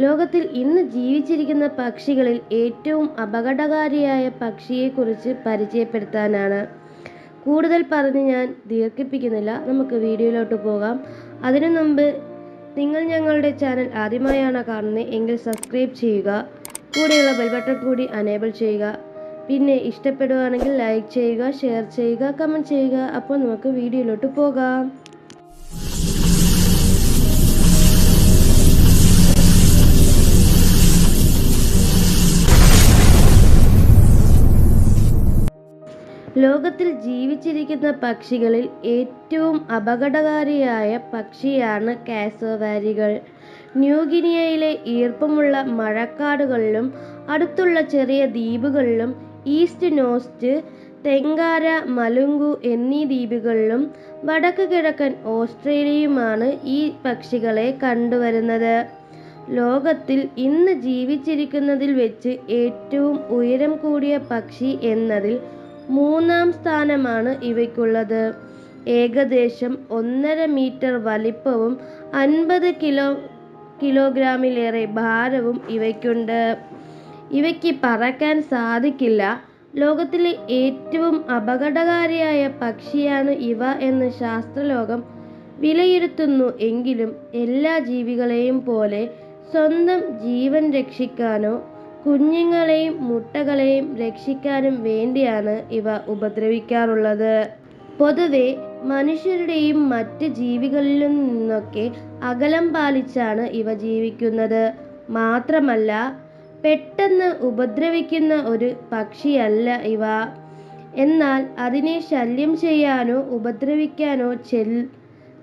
ലോകത്തിൽ ഇന്ന് ജീവിച്ചിരിക്കുന്ന പക്ഷികളിൽ ഏറ്റവും അപകടകാരിയായ പക്ഷിയെക്കുറിച്ച് പരിചയപ്പെടുത്താനാണ്. കൂടുതൽ പറഞ്ഞ് ഞാൻ ദീർഘിപ്പിക്കുന്നില്ല. നമുക്ക് വീഡിയോയിലോട്ട് പോകാം. അതിനു മുമ്പ് നിങ്ങൾ ഞങ്ങളുടെ ചാനൽ ആദ്യമായാണ് കാണുന്നത് എങ്കിൽ സബ്സ്ക്രൈബ് ചെയ്യുക. കൂടെയുള്ള ബെൽബട്ടൺ കൂടി അനേബിൾ ചെയ്യുക. പിന്നെ ഇഷ്ടപ്പെടുകയാണെങ്കിൽ ലൈക്ക് ചെയ്യുക, ഷെയർ ചെയ്യുക, കമന്റ് ചെയ്യുക. അപ്പോൾ നമുക്ക് വീഡിയോയിലോട്ട് പോകാം. ലോകത്തിൽ ജീവിച്ചിരിക്കുന്ന പക്ഷികളിൽ ഏറ്റവും അപകടകാരിയായ പക്ഷിയാണ് കാസോവാരികൾ. ന്യൂഗിനിയയിലെ ഈർപ്പമുള്ള മഴക്കാടുകളിലും അടുത്തുള്ള ചെറിയ ദ്വീപുകളിലും ഈസ്റ്റ് നോസ്റ്റ് തെങ്കാര, മലുങ്കു എന്നീ ദ്വീപുകളിലും വടക്ക് കിഴക്കൻ ഓസ്ട്രേലിയയുമാണ് ഈ പക്ഷികളെ കണ്ടുവരുന്നത്. ലോകത്തിൽ ഇന്ന് ജീവിച്ചിരിക്കുന്നതിൽ വെച്ച് ഏറ്റവും ഉയരം കൂടിയ പക്ഷി എന്നതിൽ മൂന്നാം സ്ഥാനമാണ് ഇവയ്ക്കുള്ളത്. ഏകദേശം ഒന്നര മീറ്റർ വലിപ്പവും അൻപത് കിലോ കിലോഗ്രാമിലേറെ ഭാരവും ഇവയ്ക്കുണ്ട്. ഇവയ്ക്ക് പറക്കാൻ സാധിക്കില്ല. ലോകത്തിലെ ഏറ്റവും അപകടകാരിയായ പക്ഷിയാണ് ഇവ എന്ന് ശാസ്ത്രലോകം വിലയിരുത്തുന്നു എങ്കിലും എല്ലാ ജീവികളെയും പോലെ സ്വന്തം ജീവൻ രക്ഷിക്കാനോ കുഞ്ഞുങ്ങളെയും മുട്ടകളെയും രക്ഷിക്കാനും വേണ്ടിയാണ് ഇവ ഉപദ്രവിക്കാറുള്ളത്. പൊതുവെ മനുഷ്യരുടെയും മറ്റ് ജീവികളിലും നിന്നൊക്കെ അകലം പാലിച്ചാണ് ഇവ ജീവിക്കുന്നത്. മാത്രമല്ല പെട്ടെന്ന് ഉപദ്രവിക്കുന്ന ഒരു പക്ഷിയല്ല ഇവ. എന്നാൽ അതിനെ ശല്യം ചെയ്യാനോ ഉപദ്രവിക്കാനോ ചെൽ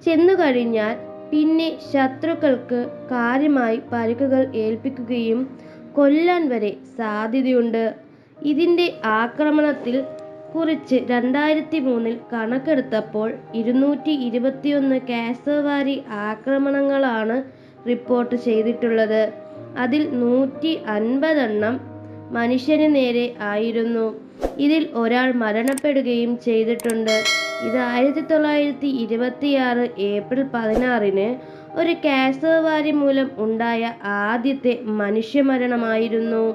ചെന്നുകഴിഞ്ഞാൽ പിന്നെ ശത്രുക്കൾക്ക് കാര്യമായി പരുക്കുകൾ ഏൽപ്പിക്കുകയും കൊല്ലാൻ വരെ സാധ്യതയുണ്ട്. ഇതിന്റെ ആക്രമണത്തിൽ കുറിച്ച് രണ്ടായിരത്തി മൂന്നിൽ കണക്കെടുത്തപ്പോൾ ഇരുന്നൂറ്റി ഇരുപത്തിയൊന്ന് കാസവാരി ആക്രമണങ്ങളാണ് റിപ്പോർട്ട് ചെയ്തിട്ടുള്ളത്. അതിൽ നൂറ്റി അൻപതെണ്ണം മനുഷ്യന് നേരെ ആയിരുന്നു. ഇതിൽ ഒരാൾ മരണപ്പെടുകയും ചെയ്തിട്ടുണ്ട്. ഇത് ആയിരത്തി തൊള്ളായിരത്തി ഇരുപത്തിയാറ് ഏപ്രിൽ പതിനാറിന് ഒരു കാസവാരി മൂലം ഉണ്ടായ ആദ്യത്തെ മനുഷ്യമരണമായിരുന്നു.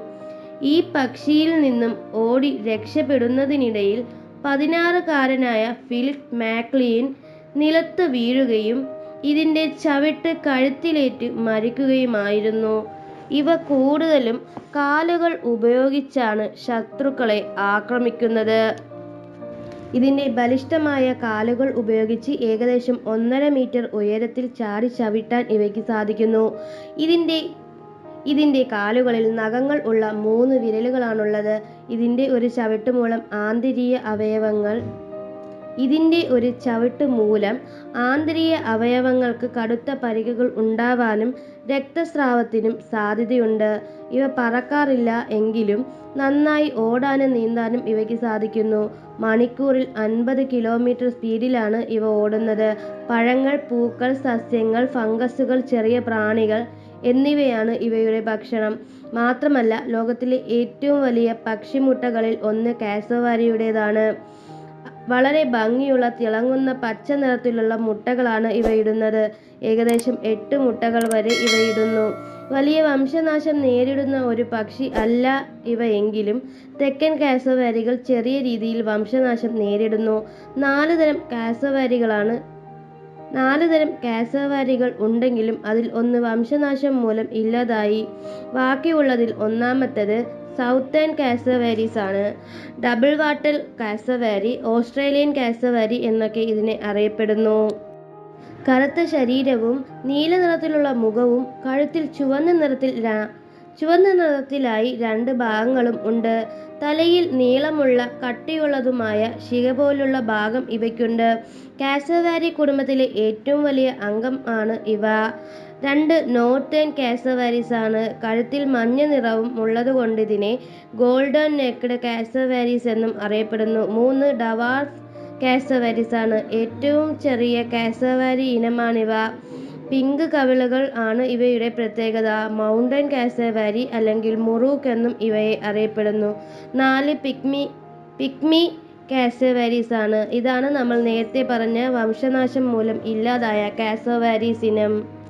ഈ പക്ഷിയിൽ നിന്നും ഓടി രക്ഷപ്പെടുന്നതിനിടയിൽ പതിനാറുകാരനായ ഫിലിപ്പ് മാക്ലീൻ നിലത്ത് വീഴുകയും ഇതിന്റെ ചവിട്ട് കഴുത്തിലേറ്റ് മരിക്കുകയുമായിരുന്നു. ഇവ കൂടുതലും കാലുകൾ ഉപയോഗിച്ചാണ് ശത്രുക്കളെ ആക്രമിക്കുന്നത്. ഇതിന്റെ ബലിഷ്ഠമായ കാലുകൾ ഉപയോഗിച്ച് ഏകദേശം ഒന്നര മീറ്റർ ഉയരത്തിൽ ചാടി ചവിട്ടാൻ ഇവയ്ക്ക് സാധിക്കുന്നു. ഇതിന്റെ കാലുകളിൽ നഖങ്ങൾ ഉള്ള മൂന്ന് വിരലുകളാണുള്ളത്. ഇതിന്റെ ഒരു ചവിട്ട് മൂലം ആന്തരിക അവയവങ്ങൾക്ക് കടുത്ത പരിക്കുകൾ ഉണ്ടാവാനും രക്തസ്രാവത്തിനും സാധ്യതയുണ്ട്. ഇവ പറക്കാറില്ല എങ്കിലും നന്നായി ഓടാനും നീന്താനും ഇവയ്ക്ക് സാധിക്കുന്നു. മണിക്കൂറിൽ അൻപത് കിലോമീറ്റർ സ്പീഡിലാണ് ഇവ ഓടുന്നത്. പഴങ്ങൾ, പൂക്കൾ, സസ്യങ്ങൾ, ഫംഗസുകൾ, ചെറിയ പ്രാണികൾ എന്നിവയാണ് ഇവയുടെ ഭക്ഷണം. മാത്രമല്ല ലോകത്തിലെ ഏറ്റവും വലിയ പക്ഷിമുട്ടകളിൽ ഒന്ന് കാസോവാരിയുടേതാണ്. വളരെ ഭംഗിയുള്ള തിളങ്ങുന്ന പച്ച നിറത്തിലുള്ള മുട്ടകളാണ് ഇവയിടുന്നത്. ഏകദേശം എട്ട് മുട്ടകൾ വരെ ഇവയിടുന്നു. വലിയ വംശനാശം നേരിടുന്ന ഒരു പക്ഷി അല്ല ഇവ എങ്കിലും തെക്കൻ കാസവാരികൾ ചെറിയ രീതിയിൽ വംശനാശം നേരിടുന്നു. നാല് തരം കാസവാരികളാണ് നാല് തരം കാസവാരികൾ ഉണ്ടെങ്കിലും അതിൽ ഒന്ന് വംശനാശം മൂലം ഇല്ലാതായി. ബാക്കിയുള്ളതിൽ ഒന്നാമത്തേത് സൗത്തേൺ കാസവേരീസ് ആണ്. ഡബിൾ വാട്ടൽ കാസവേരി ഓസ്ട്രേലിയൻ കാസവേരി എന്നൊക്കെ ഇതിനെ അറിയപ്പെടുന്നു. കറുത്ത ശരീരവും നീല നിറത്തിലുള്ള മുഖവും കഴുത്തിൽ ചുവന്ന നിറത്തിൽ ചുവന്ന നിറത്തിലായി രണ്ട് ഭാഗങ്ങളും ഉണ്ട്. തലയിൽ നീളമുള്ള കട്ടിയുള്ളതുമായ ശിഖ പോലുള്ള ഭാഗം ഇവയ്ക്കുണ്ട്. കാസവേരി കുടുംബത്തിലെ ഏറ്റവും വലിയ അംഗം ആണ് ഇവ. രണ്ട് നോർത്തേൺ കാസവാരീസ് ആണ്. കഴുത്തിൽ മഞ്ഞ നിറവും ഉള്ളതുകൊണ്ടിതിനെ ഗോൾഡൻ നെക്ക്ഡ് കാസവാരീസ് എന്നും അറിയപ്പെടുന്നു. മൂന്ന് ഡവാർഫ് കാസവാരീസ് ആണ്. ഏറ്റവും ചെറിയ കാസവാരി ഇനമാണിവ. പിങ്ക് കവിളുകൾ ആണ് ഇവയുടെ പ്രത്യേകത. മൗണ്ടൻ കാസവാരി അല്ലെങ്കിൽ മുറൂക്ക് എന്നും ഇവയെ അറിയപ്പെടുന്നു. നാല് പിക്മി പിക്മി കാസവാരീസ് ആണ്. ഇതാണ് നമ്മൾ നേരത്തെ പറഞ്ഞ വംശനാശം മൂലം ഇല്ലാതായ കാസവാരീസ് ഇനം.